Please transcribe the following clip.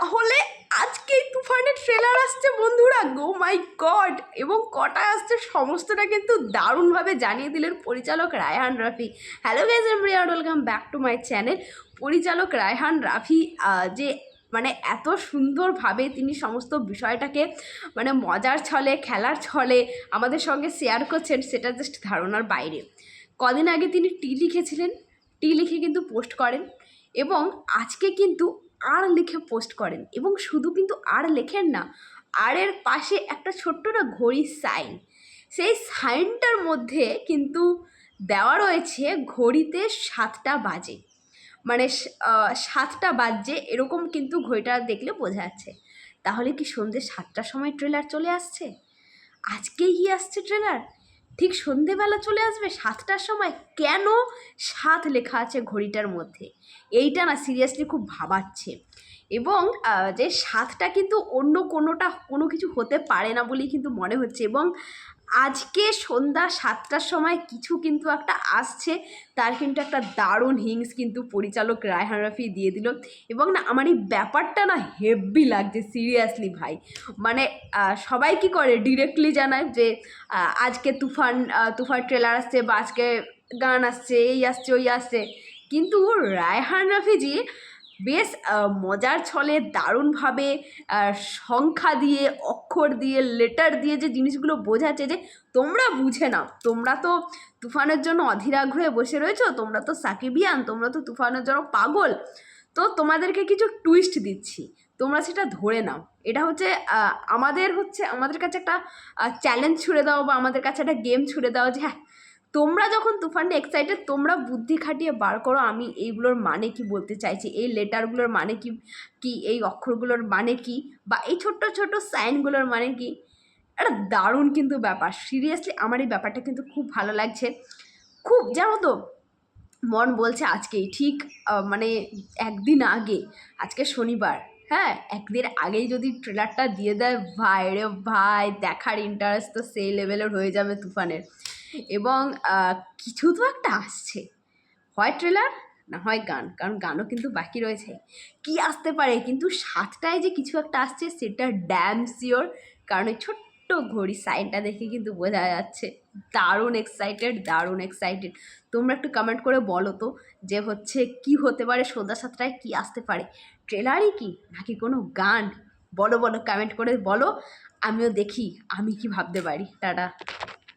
তাহলে আজকেই তুফানের ট্রেলার আসছে বন্ধুরা। Go my god! এবং কটা আসছে সমস্তটা কিন্তু দারুণভাবে জানিয়ে দিলেন পরিচালক Raihan Rafi. Hello guys everyone welcome back to my channel পরিচালক রায়হান রাফি যে মানে এত সুন্দরভাবে তিনি সমস্ত বিষয়টাকে মানে মজার ছলে, খেলার ছলে আমাদের সঙ্গে শেয়ার করছেন, সেটা জাস্ট ধারণার বাইরে। কদিন আগে তিনি টি লিখেছিলেন। টি লিখে কিন্তু পোস্ট করেন। এবং আজকে কিন্তু আর লিখে পোস্ট করেন। এবং শুধু কিন্তু আর লেখেন না আরের পাশে একটা ছোট্ট না ঘড়ির সাইন। সেই সাইনটার মধ্যে কিন্তু দেওয়া রয়েছে ঘড়িতে সাতটা বাজে। মানে সাতটা বাজছে এরকম কিন্তু ঘড়িটা দেখলে বোঝা যাচ্ছে। তাহলে কি সন্ধ্যে সাতটার সময় ট্রেলার চলে আসছে? আজকেই কি আসছে ট্রেলার? ঠিক সন্ধেবেলা চলে আসবে সাতটার সময়? কেন? সাত লেখা আছে ঘড়িটার মধ্যে। এইটা না সিরিয়াসলি খুব ভাবাচ্ছে। এবং যে সাতটা কিন্তু অন্য কোনোটা কোনো কিছু হতে পারে না বলেই কিন্তু মনে হচ্ছে। এবং আজকে সন্ধ্যা সাতটার সময় কিছু কিন্তু একটা আসছে, তার কিন্তু একটা দারুণ হিংস কিন্তু পরিচালক রায়হান রাফি দিয়ে দিল। এবং না, আমার এই ব্যাপারটা না হেভি লাগছে সিরিয়াসলি ভাই। মানে সবাই কি করে ডিরেক্টলি জানায় যে আজকে তুফান তুফান ট্রেলার আসছে বা আজকে গান আসছে, এই আসছে, ওই আসছে। কিন্তু রায়হান রাফিজি বেশ মজার ছলে দারুণভাবে সংখ্যা দিয়ে, অক্ষর দিয়ে লেটার দিয়ে যে জিনিসগুলো বোঝাচ্ছে যে তোমরা বুঝে নাও। তোমরা তো তুফানের জন্য অধীরাগ হয়ে বসে রয়েছো, তোমরা তো সাকিবিয়ান, তোমরা তো তুফানের জন্য পাগল। তো তোমাদেরকে কিছু টুইস্ট দিচ্ছি, তোমরা সেটা ধরে নাও। এটা হচ্ছে আমাদের হচ্ছে, আমাদের কাছে একটা চ্যালেঞ্জ ছুড়ে দাও বা আমাদের কাছে একটা গেম ছুড়ে দাও যে হ্যাঁ তোমরা যখন তুফানে এক্সাইটেড তোমরা বুদ্ধি খাটিয়ে বার করো আমি এইগুলোর মানে কি বলতে চাইছি? এই লেটারগুলোর মানে কি? কি এই অক্ষরগুলোর মানে কি? বা এই ছোট্ট ছোট্ট সাইনগুলোর মানে কি? একটা দারুণ কিন্তু ব্যাপার। সিরিয়াসলি আমার এই ব্যাপারটা কিন্তু খুব ভালো লাগছে। খুব, জানো তো, মন বলছে আজকেই, ঠিক মানে একদিন আগে, আজকে শনিবার হ্যাঁ? একদিন আগেই যদি ট্রেলারটা দিয়ে দেয়, ভাই রে ভাই, দেখার ইন্টারেস্ট তো সেই লেভেলের হয়ে যাবে তুফানের। এবং কিছু তো একটা আসছে। হয় ট্রেলার না হয় গান, কারণ গানও কিন্তু বাকি রয়েছে। কি আসতে পারে? কিন্তু সাতটায় যে কিছু একটা আসছে, সেটা ড্যাম শিওর কারণ ওই ছোট্ট ঘড়ি সাইনটা দেখে কিন্তু বোঝা যাচ্ছে। দারুণ এক্সাইটেড দারুণ এক্সাইটেড তোমরা একটু কমেন্ট করে বলো তো, যে হচ্ছে কি হতে পারে সন্ধ্যা সাতটায়, কি আসতে পারে? ট্রেলারই কি, নাকি কোনো গান? বলো বলো কমেন্ট করে বলো। আমিও দেখি, আমি কি ভাবতে পারি? টাটা।